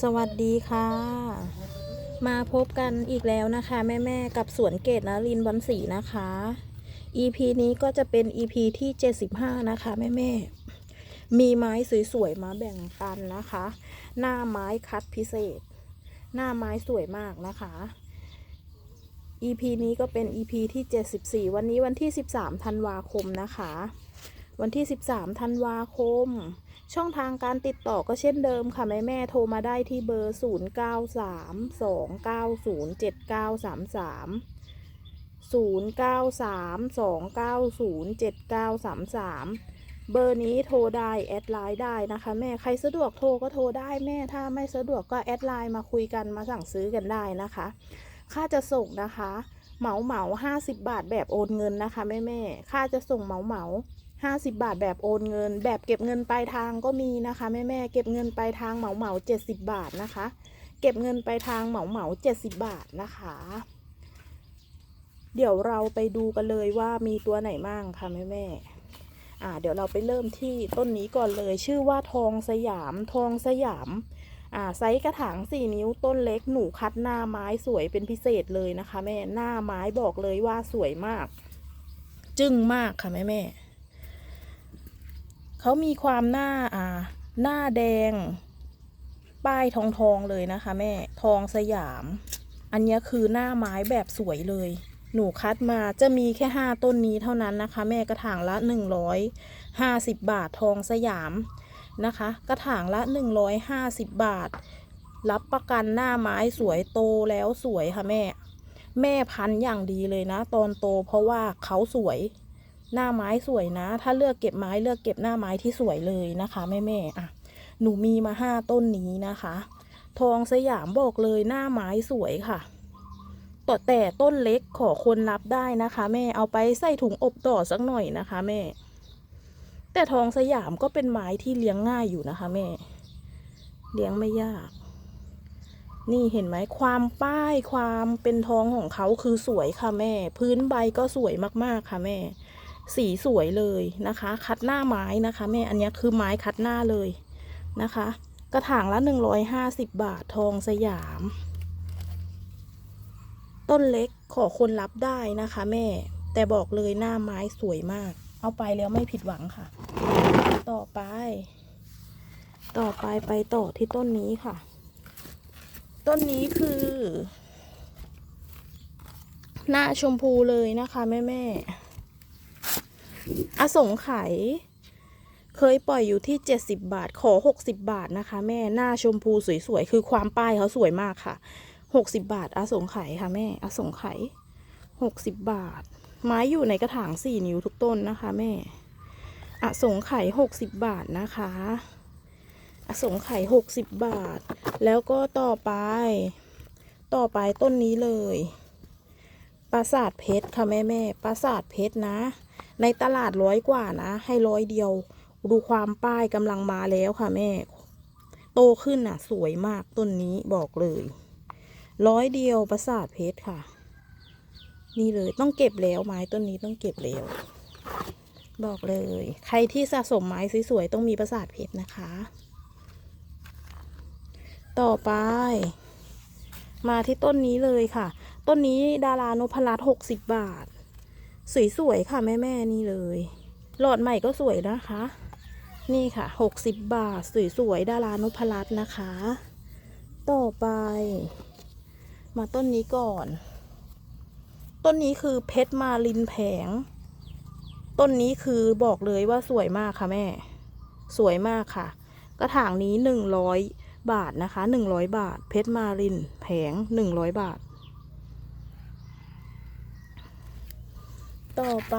สวัสดีค่ะ มาพบกันอีกแล้วนะคะ แม่ ๆ กับสวนเกตนรินทร์วันศรีนะคะ EP นี้ก็จะเป็น EP ที่ 75 นะคะ แม่ ๆ มีไม้สวย ๆ มาแบ่งปันนะคะ หน้าไม้คัดพิเศษ หน้าไม้สวยมากนะคะ EP นี้ก็เป็น EP ที่ 74 วันนี้วันที่ 13 ธันวาคมนะคะ วันที่ 13 ธันวาคม ช่องทางการติดต่อก็เช่นเดิมค่ะแม่แม่โทรมาได้ที่เบอร์ 0 9 3 2 9 0 7 9 3 3 0 9 3 2 9 0 7 9 3 3 เบอร์นี้โทรได้ แอดไลน์ได้นะคะ แม่ใครสะดวกโทรก็โทรได้แม่ถ้าไม่สะดวกก็แอดไลน์มาคุยกันมาสั่งซื้อกันได้นะคะ ค่าจะส่งนะคะ เหมาเหมาห้าสิบบาทแบบโอนเงินนะคะ แม่แม่ค่าจะส่งเหมาเหมา ห้าสิบบาทแบบโอนเงิน แบบเก็บเงินปลายทางก็มีนะคะแม่แม่ๆเก็บเงินปลายทางเหมาเหมาเจ็ดสิบบาทนะคะ เก็บเงินปลายทางเหมาเหมาเจ็ดสิบบาทนะคะ เดี๋ยวเราไปดูกันเลยว่ามีตัวไหนมั่งค่ะแม่แม่ๆอ่าเดี๋ยวเราไปเริ่มที่ต้นนี้ก่อนเลย ชื่อว่าทองสยามทองสยามอ่าไซส์กระถางสี่นิ้วต้นเล็กหนูคัดหน้าไม้สวยเป็นพิเศษเลยนะคะ แม่หน้าไม้บอกเลยว่าสวยมาก จึ้งมากค่ะแม่แม่ เขามีความหน้าอ่าหน้าแดง ป้ายทองทองเลยนะคะแม่ทองสยาม อันนี้คือหน้าไม้แบบสวยเลย หนูคัดมาจะมีแค่ห้าต้นนี้เท่านั้นนะคะ แม่กระถางละหนึ่งร้อยห้าสิบบาททองสยามนะคะ กระถางละ150บาท รับประกันหน้าไม้สวยโตแล้วสวยค่ะแม่ แม่พันธุ์อย่างดีเลยนะ ตอนโตเพราะว่าเขาสวย หน้าไม้สวยนะ ถ้าเลือกเก็บไม้เลือกเก็บหน้าไม้ที่สวยเลยนะคะแม่แม่อะหนูมีมาห้าต้นนี้นะคะ ทองสยามบอกเลยหน้าไม้สวยค่ะต่อแต่ต้นเล็กขอคนรับได้นะคะ แม่เอาไปใส่ถุงอบต่อสักหน่อยนะคะ แม่ แต่ทองสยามก็เป็นไม้ที่เลี้ยงง่ายอยู่นะคะ แม่ เลี้ยงไม่ยาก นี่เห็นไหมความป้ายความเป็นทองของเขาคือสวยค่ะแม่ พื้นใบก็สวยมากๆค่ะแม่ สีสวยเลยนะคะ คัดหน้าไม้นะคะแม่อันนี้คือไม้คัดหน้าเลยนะคะ กระถางละหนึ่งร้อยห้าสิบบาททองสยาม ต้นเล็กขอคนรับได้นะคะแม่แต่บอกเลยหน้าไม้สวยมาก เอาไปแล้วไม่ผิดหวังค่ะ ต่อไป ต่อไปไปต่อที่ต้นนี้ค่ะ ต้นนี้คือ หน้าชมพูเลยนะคะแม่แม่ อสงไขยเคยปล่อยอยู่ที่ 70 บาท ขอ 60 บาทนะคะ แม่หน้าชมพูสวยๆ คือความป้ายเขาสวยมากค่ะ 60 บาท อสงไขยค่ะแม่ อสงไขย60 บาท ไม้อยู่ในกระถาง 4 นิ้วทุกต้นนะคะ แม่ อสงไขย60 บาทนะคะ อสงไขย60 บาท แล้วก็ต่อไป ต่อไปต้นนี้เลย ปราสาทเพชรค่ะแม่แม่ปราสาทเพชรนะ ในตลาดร้อยกว่านะ ให้ร้อยเดียว ดูความป้ายกำลังมาแล้วค่ะแม่ โตขึ้นน่ะ สวยมากต้นนี้บอกเลยร้อยเดียวปราสาทเพชรค่ะ นี่เลยต้องเก็บแล้วไม้ต้นนี้ต้องเก็บแล้ว บอกเลย ใครที่สะสมไม้สวยๆต้องมีปราสาทเพชรนะคะ ต่อไป มาที่ต้นนี้เลยค่ะ ต้นนี้ดารานพรัตน์หกสิบบาท สวยๆค่ะแม่ๆนี่เลย หลอดใหม่ก็สวยนะคะ นี่ค่ะหกสิบบาท สวยๆดารานพรัตน์นะคะ ต่อไป มาต้นนี้ก่อน ต้นนี้คือเพชรมาลินแผง ต้นนี้คือบอกเลยว่าสวยมากค่ะแม่ สวยมากค่ะ กระถางนี้หนึ่งร้อยบาทนะคะหนึ่งร้อยบาท เพชรมาลินแผงหนึ่งร้อยบาท ต่อไป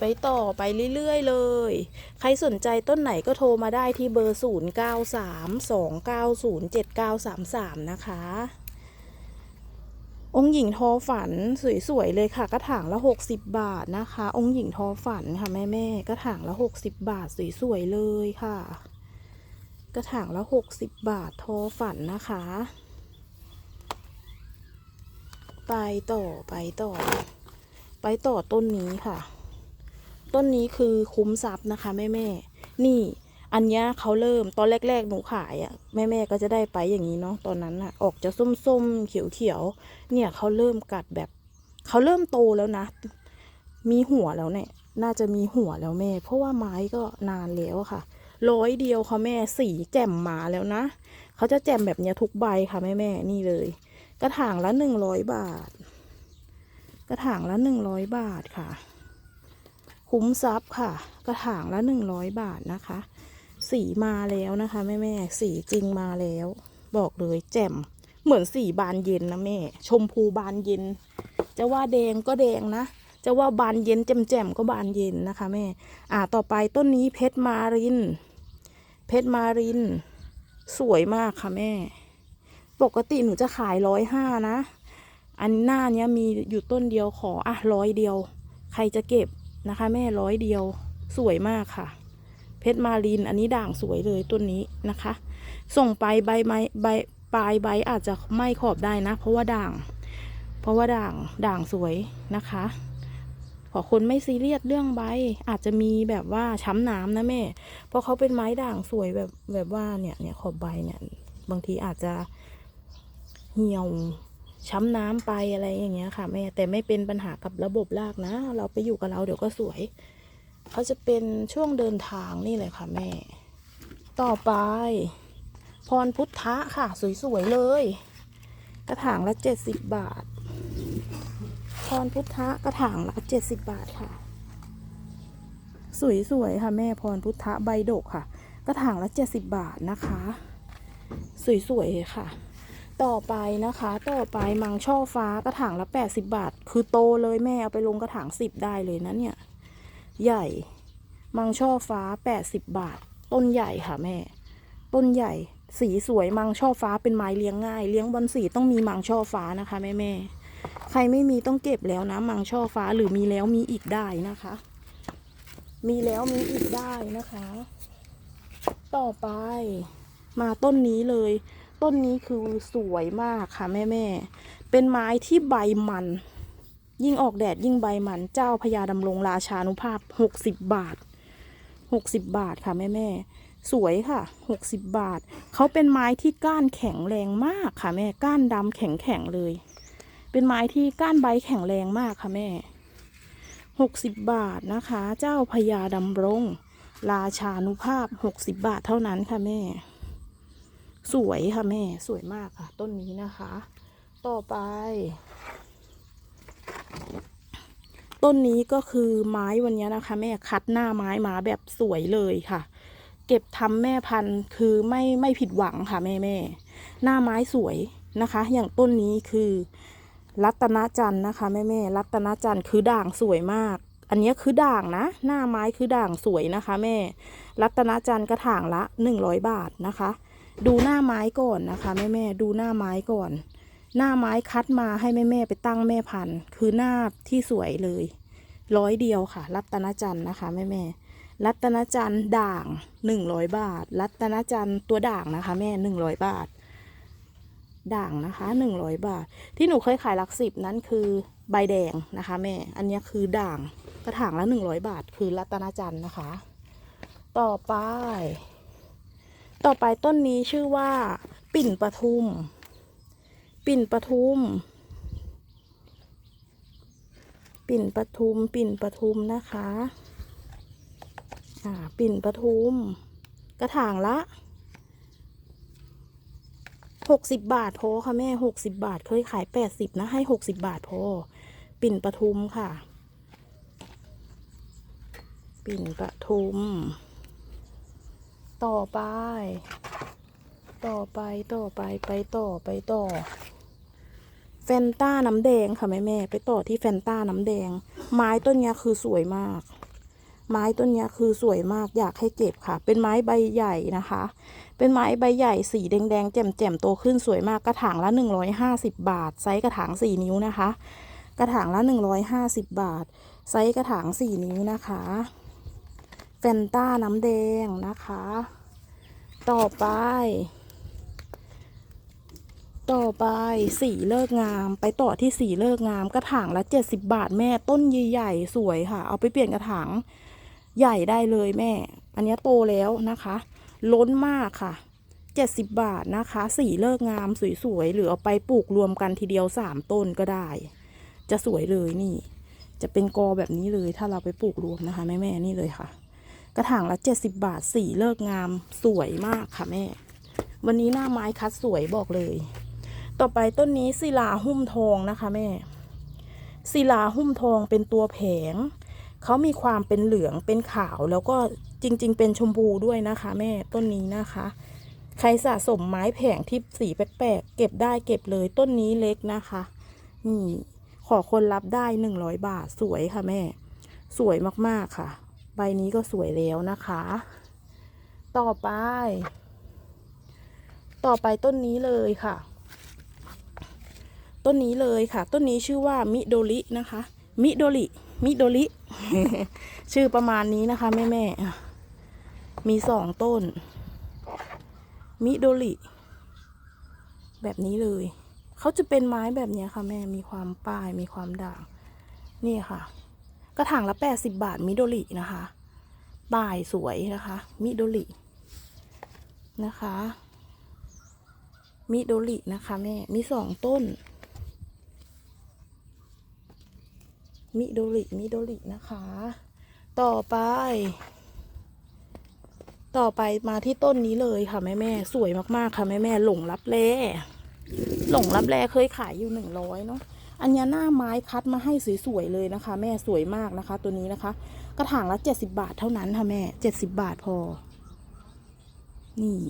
ไปต่อไปเรื่อยๆเลย ใครสนใจต้นไหนก็โทรมาได้ที่เบอร์ 0 9 3 2 9 0 7 9 3 3 นะคะ องค์หญิงทอฝันสวยๆเลยค่ะ กระถางละ 60 บาทนะคะ องค์หญิงทอฝันค่ะแม่ๆกระถางละ 60 บาทสวยๆเลยค่ะ กระถางละ 60 บาททอฝันนะคะ ไปต่อไปต่อ ไปต่อต้นนี้ค่ะ ต้นนี้คือคุ้มทรัพย์นะคะแม่แม่นี่อันเนี้ยเขาเริ่มตอนแรก ๆ หนูขายอะ่ะแม่แม่ก็จะได้ไปอย่างนี้เนาะตอนนั้นอะ่ะ ออกจะส้มๆเขียวๆเนี่ยเขาเริ่มกัดแบบเขาเริ่มโตแล้วนะ มีหัวแล้วเนี่ย น่าจะมีหัวแล้วแม่ เพราะว่าไม้ก็นานแล้วค่ะร้อยเดียวค่ะแม่สีแจ่มมาแล้วนะเขาจะแจ่มแบบเนี้ยทุกใบค่ะแม่แม่นี่เลย กระถางละหนึ่งร้อยบาท กระถางละหนึ่งร้อยบาทค่ะ คุ้มทรัพย์ค่ะ กระถางละหนึ่งร้อยบาทนะคะ สีมาแล้วนะคะแม่แม่สีจริงมาแล้ว บอกเลยแจ่มเหมือนสีบานเย็นนะแม่ ชมพูบานเย็น จะว่าแดงก็แดงนะ จะว่าบานเย็นแจ่มๆก็บานเย็นนะคะแม่ อ่าต่อไปต้นนี้เพชรมาริน เพชรมาริน สวยมากค่ะแม่ ปกติหนูจะขายร้อยห้านะ อันหน้าเนี้ยมีอยู่ต้นเดียวขออะร้อยเดียว ใครจะเก็บนะคะ แม่ร้อยเดียวสวยมากค่ะ เพชรมารินอันนี้ด่างสวยเลยต้นนี้นะคะ ส่งไปใบไม้ใบปลายใบอาจจะไม่ขอบได้นะ เพราะว่าด่าง เพราะว่าด่างด่างสวยนะคะ ขอคนไม่ซีเรียสเรื่องใบ อาจจะมีแบบว่าช้ำน้ำนะแม่ เพราะเขาเป็นไม้ด่างสวยแบบแบบว่าเนี่ยเนี่ยขอบใบเนี่ย บางทีอาจจะเหี่ยว ช้ำน้ำไปอะไรอย่างเงี้ยค่ะแม่แต่ไม่เป็นปัญหากับระบบรากนะ เราไปอยู่กับเราเดี๋ยวก็สวยเขาจะเป็นช่วงเดินทางนี่เลยค่ะแม่ ต่อไป พรพุทธะค่ะ สวยๆเลย กระถางละเจ็ดสิบบาท พรพุทธะกระถางละเจ็ดสิบบาทค่ะ สวยๆค่ะแม่พรพุทธะใบดกค่ะ กระถางละเจ็ดสิบบาทนะคะ สวยๆค่ะ ต่อไปนะคะ ต่อไปมังช่อฟ้ากระถางละแปดสิบบาท คือโตเลยแม่เอาไปลงกระถางสิบได้เลยนะเนี่ย ใหญ่ มังช่อฟ้าแปดสิบบาท ต้นใหญ่ค่ะแม่ ต้นใหญ่ สีสวยมังช่อฟ้าเป็นไม้เลี้ยงง่าย เลี้ยงบอลสีต้องมีมังช่อฟ้านะคะแม่แม่ใครไม่มีต้องเก็บแล้วนะ มังช่อฟ้าหรือมีแล้วมีอีกได้นะคะ มีแล้วมีอีกได้นะคะ ต่อไปมาต้นนี้เลย ต้นนี้คือสวยมากค่ะแม่แม่เป็นไม้ที่ใบมัน ยิ่งออกแดดยิ่งใบมันเจ้าพญาดำรงราชานุภาพหกสิบบาทหกสิบบาทค่ะแม่แม่สวยค่ะหกสิบบาท เขาเป็นไม้ที่ก้านแข็งแรงมากค่ะแม่ก้านดำแข็งแข็งเลย เป็นไม้ที่ก้านใบแข็งแรงมากค่ะแม่หกสิบบาทนะคะ เจ้าพญาดำรง ราชานุภาพหกสิบบาทเท่านั้นค่ะแม่ สวยค่ะแม่สวยมากค่ะ ต้นนี้นะคะ ต่อไป ต้นนี้ก็คือไม้วันนี้นะคะ แม่คัดหน้าไม้มาแบบสวยเลยค่ะ เก็บทำแม่พันธุ์คือไม่ไม่ผิดหวังค่ะแม่แม่หน้าไม้สวยนะคะ อย่างต้นนี้คือรัตนจันทร์นะคะแม่แม่รัตนจันทร์คือด่างสวยมาก อันนี้คือด่างนะ หน้าไม้คือด่างสวยนะคะ แม่ รัตนจันทร์กระถางละหนึ่งร้อยบาทนะคะ ดูหน้าไม้ก่อนนะคะแม่แม่ดูหน้าไม้ก่อน หน้าไม้คัดมาให้แม่แม่ไปตั้งแม่พันธุ์คือหน้าที่สวยเลย ร้อยเดียวค่ะ รัตนจันทร์นะคะแม่แม่รัตนจันทร์ด่างหนึ่งร้อยบาท รัตนจันทร์ตัวด่างนะคะ แม่หนึ่งร้อยบาท ด่างนะคะหนึ่งร้อยบาท ที่หนูเคยขายหลักสิบนั้นคือใบแดงนะคะ แม่ อันนี้คือด่างกระถางละหนึ่งร้อยบาท คือรัตนจันทร์นะคะ ต่อไป ต่อไปต้นนี้ชื่อว่า ปิ่นปทุม ปิ่นปทุม ปิ่นปทุม ปิ่นปทุมนะคะ อ่า ปิ่นปทุม กระถางละหกสิบบาทพอค่ะแม่หกสิบบาทเคยขายแปดสิบนะให้หกสิบบาทพอ ปิ่นปทุมค่ะ ปิ่นปทุม ต่อไป ต่อไปต่อไปไปต่อไปต่อแฟนต้าน้ำแดงค่ะแม่แม่ไปต่อที่แฟนต้าน้ำแดง ไม้ต้นนี้คือสวยมาก ไม้ต้นนี้คือสวยมากอยากให้เก็บค่ะ เป็นไม้ใบใหญ่นะคะ เป็นไม้ใบใหญ่สีแดงๆแจ่มๆโตขึ้นสวยมากกระถางละหนึ่งร้อยห้าสิบบาท ไซส์กระถางสี่นิ้วนะคะ กระถางละหนึ่งร้อยห้าสิบบาท ไซส์กระถางสี่นิ้วนะคะ แฟนต้าน้ำแดงนะคะ ต่อไป ต่อไปสีเลิกงาม ไปต่อที่สีเลิกงามกระถางละเจ็ดสิบบาทแม่ต้นใหญ่ๆสวยค่ะ เอาไปเปลี่ยนกระถางใหญ่ได้เลยแม่ อันนี้โตแล้วนะคะ ล้นมากค่ะ70บาทนะคะ สีเลิกงามสวยๆหรือเอาไปปลูกรวมกันทีเดียว3ต้นก็ได้ จะสวยเลยนี่ จะเป็นกอแบบนี้เลยถ้าเราไปปลูกรวมนะคะแม่แม่ๆนี่เลยค่ะ กระถางละ 70 บาทสีเลิกงามสวยมากค่ะแม่ วันนี้หน้าไม้คัดสวยบอกเลย ต่อไปต้นนี้ศิลาหุ้มทองนะคะแม่ศิลาหุ้มทองเป็นตัวแผง เขามีความเป็นเหลืองเป็นขาวแล้วก็จริง ๆ เป็นชมพูด้วยนะคะ แม่ต้นนี้นะคะ ใครสะสมไม้แผงที่สีแปลกๆเก็บได้เก็บเลยต้นนี้เล็กนะคะนี่ขอคนรับได้หนึ่งร้อยบาทสวยค่ะแม่ สวยมากๆค่ะ ใบนี้ก็สวยแล้วนะคะ ต่อไป ต่อไปต้นนี้เลยค่ะ ต้นนี้เลยค่ะ ต้นนี้ชื่อว่ามิโดรินะคะ มิโดริ มิโดริ ชื่อประมาณนี้นะคะแม่แม่ๆมีสองต้น มิโดริ แบบนี้เลย เขาจะเป็นไม้แบบนี้ค่ะแม่ มีความป้าย มีความด่าง นี่ค่ะ กระถางละแปดสิบบาทมิโดรินะคะป้ายสวยนะคะ มิโดรินะคะ มิโดรินะคะแม่ มีสองต้น มิโดริมิโดรินะคะ ต่อไป ต่อไปมาที่ต้นนี้เลยค่ะแม่แม่สวยมากๆค่ะแม่แม่หลงรับแลหลงรับแลเคยขายอยู่หนึ่งร้อยเนาะ อันนี้หน้าไม้คัดมาให้สวยๆเลยนะคะ แม่สวยมากนะคะ ตัวนี้นะคะ กระถางละเจ็ดสิบาทเท่านั้นค่ะแม่เจ็ดสิบาทพอ นี่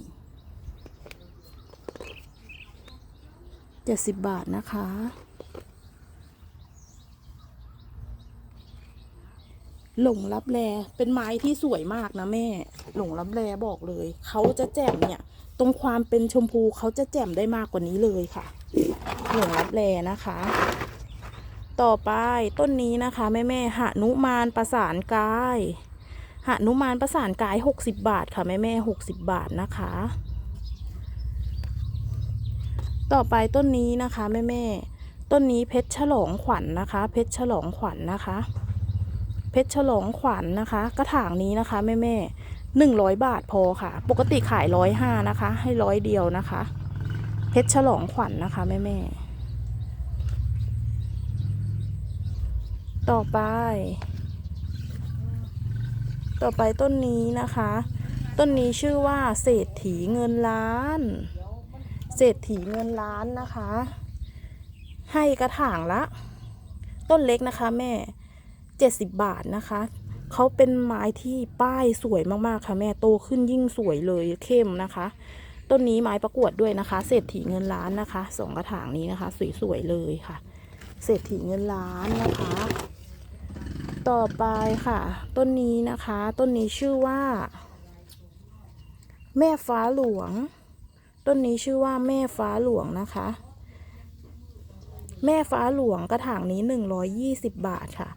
เจ็ดสิบบาทนะคะ หลงรับแลเป็นไม้ที่สวยมากนะแม่ หลงรับแลบอกเลย เขาจะแจ่มเนี่ย ตรงความเป็นชมพูเขาจะแจ่มได้มากกว่านี้เลยค่ะ หลงรับแลนะคะ ต่อไปต้นนี้นะคะ แม่แม่ๆหนุมานประสานกายหนุมานประสานกายหกสิบบาทค่ะ แม่แม่หกสิบบาทนะคะ ต่อไปต้นนี้นะคะแม่แม่ต้นนี้เพชรฉลองขวัญนะคะ เพชรฉลองขวัญนะคะ เพชรฉลองขวัญนะคะ กระถางนี้นะคะแม่แม่หนึ่งร้อยบาทพอค่ะ ปกติขายร้อยห้านะคะ ให้ร้อยเดียวนะคะ เพชรฉลองขวัญนะคะแม่แม่ต่อไป ต่อไปต้นนี้นะคะ ต้นนี้ชื่อว่าเศรษฐีเงินล้าน เศรษฐีเงินล้านนะคะ ให้กระถางละ ต้นเล็กนะคะแม่70บาทนะคะเขาเป็นไม้ที่ป้ายสวยมากๆค่ะแม่โตขึ้นยิ่งสวยเลยเข้มนะคะ ต้นนี้ไม้ประกวดด้วยนะคะ เศรษฐีเงินล้านนะคะสองกระถางนี้นะคะ สวยๆเลยค่ะ เศรษฐีเงินล้านนะคะ ต่อไปค่ะ ต้นนี้นะคะ ต้นนี้ชื่อว่า แม่ฟ้าหลวง ต้นนี้ชื่อว่าแม่ฟ้าหลวงนะคะ แม่ฟ้าหลวงกระถางนี้120บาทค่ะ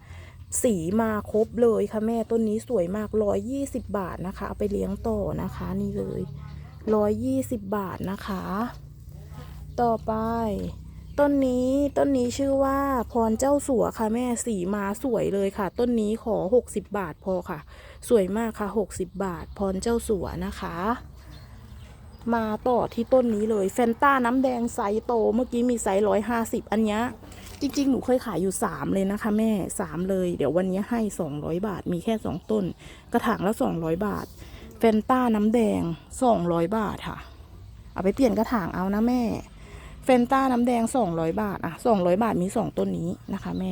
สีมาครบเลยค่ะแม่ต้นนี้สวยมาก120บาทนะคะเอาไปเลี้ยงต่อนะคะ นี่เลย 120 บาทนะคะ ต่อไป ต้นนี้ต้นนี้ชื่อว่าพรเจ้าสัวค่ะแม่สีมาสวยเลยค่ะ ต้นนี้ขอ 60 บาทพอค่ะ สวยมากค่ะ 60 บาท พรเจ้าสัวนะคะ มาต่อที่ต้นนี้เลยแฟนต้าน้ำแดงไซส์โต เมื่อกี้มีไซส์ร้อยห้าสิบอันนี้จริงๆ หนูเคยขายอยู่สามเลยนะคะแม่สามเลย เดี๋ยววันนี้ให้สองร้อยบาท มีแค่สองต้น กระถางละสองร้อยบาท แฟนต้าน้ำแดงสองร้อยบาทค่ะ เอาไปเปลี่ยนกระถางเอานะแม่แฟนต้าน้ำแดงสองร้อยบาทอะสองร้อยบาทมีสองต้นนี้นะคะ แม่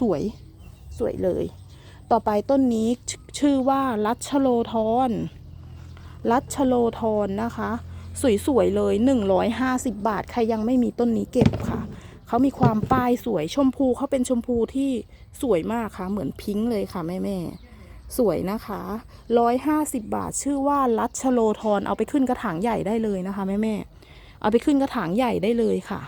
สวย สวยเลย ต่อไปต้นนี้ชื่อว่ารัชโลทอนรัชโลทอนนะคะ สวยๆเลย 150 บาท ใครยังไม่มีต้นนี้เก็บค่ะ เขามีความป้ายสวยชมพูเขาเป็นชมพูที่สวยมากค่ะ เหมือนพิงค์เลยค่ะแม่แม่ สวยนะคะ150บาท ชื่อว่าลัชโลทอนเอาไปขึ้นกระถางใหญ่ได้เลยนะคะแม่แม่เอาไปขึ้นกระถางใหญ่ได้เลยค่ะ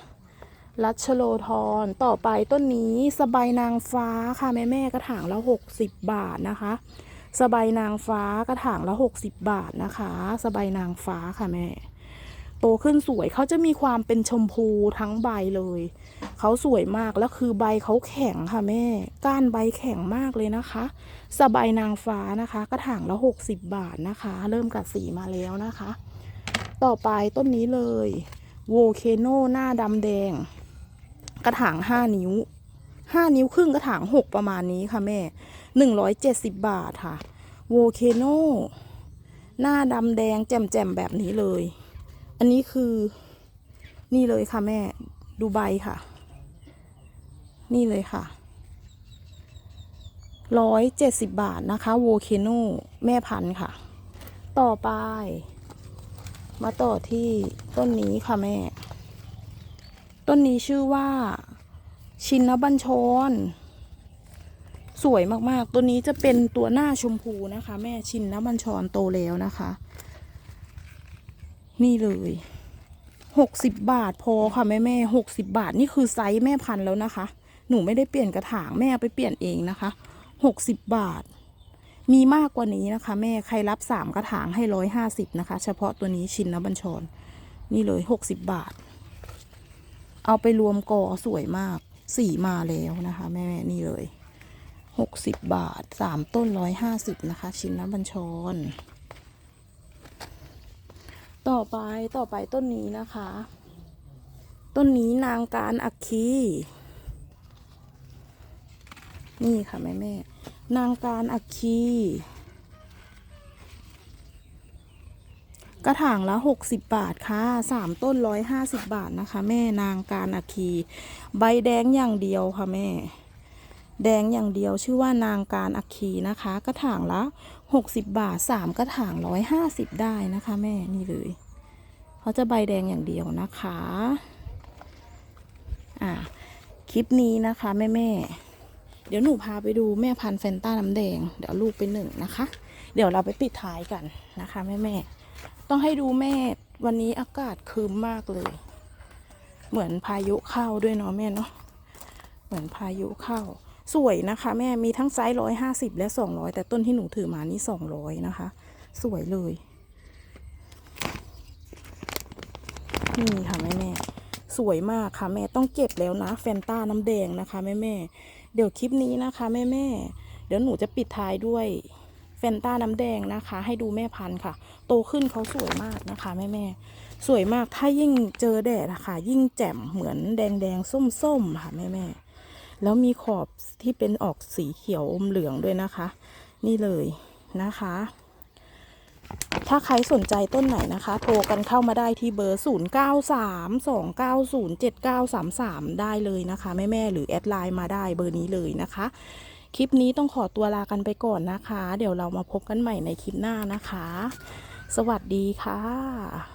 ลัชโลทอนต่อไปต้นนี้สบายนางฟ้าค่ะแม่แม่กระถางละ60บาทนะคะ สบายนางฟ้ากระถางละ60บาทนะคะ สบายนางฟ้าค่ะแม่ โตขึ้นสวยเขาจะมีความเป็นชมพูทั้งใบเลย เขาสวยมากแล้วคือใบเขาแข็งค่ะแม่ ก้านใบแข็งมากเลยนะคะ สบายนางฟ้านะคะ กระถางละ 60 บาทนะคะ เริ่มกัดสีมาแล้วนะคะ ต่อไปต้นนี้เลยโวเคโนหน้าดำแดง กระถาง 5 นิ้ว 5 นิ้วครึ่งกระถาง 6 ประมาณนี้ค่ะแม่ 170 บาทค่ะโวเคโนหน้าดำแดงแจ่มๆแบบนี้เลย อันนี้คือนี่เลยค่ะแม่ดูใบค่ะ นี่เลยค่ะร้อยเจ็ดสิบบาทนะคะโวเคโนแม่พันธุ์ค่ะ ต่อไป มาต่อที่ต้นนี้ค่ะแม่ ต้นนี้ชื่อว่า ชินนบัญชร สวยมากๆ ตัวนี้จะเป็นตัวหน้าชมพูนะคะ แม่ชินนบัญชรโตแล้วนะคะ นี่เลยหกสิบบาทพอค่ะแม่แม่หกสิบาทนี่คือไซส์แม่พันธุ์แล้วนะคะ หนูไม่ได้เปลี่ยนกระถางแม่ไปเปลี่ยนเองนะคะหกสิบบาท มีมากกว่านี้นะคะ แม่ใครรับสามกระถางให้ร้อยห้าสิบนะคะ เฉพาะตัวนี้ชินนบัญชร นี่เลยหกสิบบาท เอาไปรวมกอสวยมากสีมาแล้วนะคะ แม่ๆนี่เลยหกสิบบาทสามต้นร้อยห้าสิบนะคะ ชิ้นนบัญชร ต่อไปต่อไปต้นนี้นะคะ ต้นนี้นางการอัคคีนี่ค่ะแม่แม่นางการอัคคีกระถางละ 60 บาทค่ะสามต้น 150 บาทนะคะ แม่นางการอัคคี ใบแดงอย่างเดียวค่ะแม่ แดงอย่างเดียวชื่อว่านางการอัคคีนะคะ กระถางละ 60 บาทสามกระถาง 150 ได้นะคะแม่นี่เลยเขาจะใบแดงอย่างเดียวนะคะอ่าคลิปนี้นะคะแม่แม่เดี๋ยวหนูพาไปดูแม่พันธุ์แฟนต้าน้ำแดง เดี๋ยวลูกไปหนึ่งนะคะ เดี๋ยวเราไปปิดท้ายกันนะคะแม่แม่ต้องให้ดูแม่วันนี้อากาศคืมมากเลย เหมือนพายุเข้าด้วยเนาะแม่เนาะเหมือนพายุเข้า สวยนะคะ แม่มีทั้งไซส์ร้อยห้าสิบและสองร้อยแต่ต้นที่หนูถือมานี่สองร้อยนะคะ สวยเลยนี่ค่ะแม่แม่สวยมากค่ะแม่ต้องเก็บแล้วนะแฟนต้าน้ำแดงนะคะแม่แม่เดี๋ยวคลิปนี้นะคะแม่แม่เดี๋ยวหนูจะปิดท้ายด้วยแฟนต้าน้ำแดงนะคะ ให้ดูแม่พันธุ์ค่ะ โตขึ้นเขาสวยมากนะคะแม่แม่สวยมากถ้ายิ่งเจอแดดอะค่ะยิ่งแจ่มเหมือนแดงแดงส้มส้มๆค่ะแม่แม่ แล้วมีขอบที่เป็นออกสีเขียวอมเหลืองด้วยนะคะ นี่เลยนะคะ ถ้าใครสนใจต้นไหนนะคะ โทรกันเข้ามาได้ที่เบอร์ 0 9 3 2 9 0 7 9 3 3 ได้เลยนะคะ แม่แม่หรือแอดไลน์มาได้เบอร์นี้เลยนะคะ คลิปนี้ต้องขอตัวลากันไปก่อนนะคะ เดี๋ยวเรามาพบกันใหม่ในคลิปหน้านะคะ สวัสดีค่ะ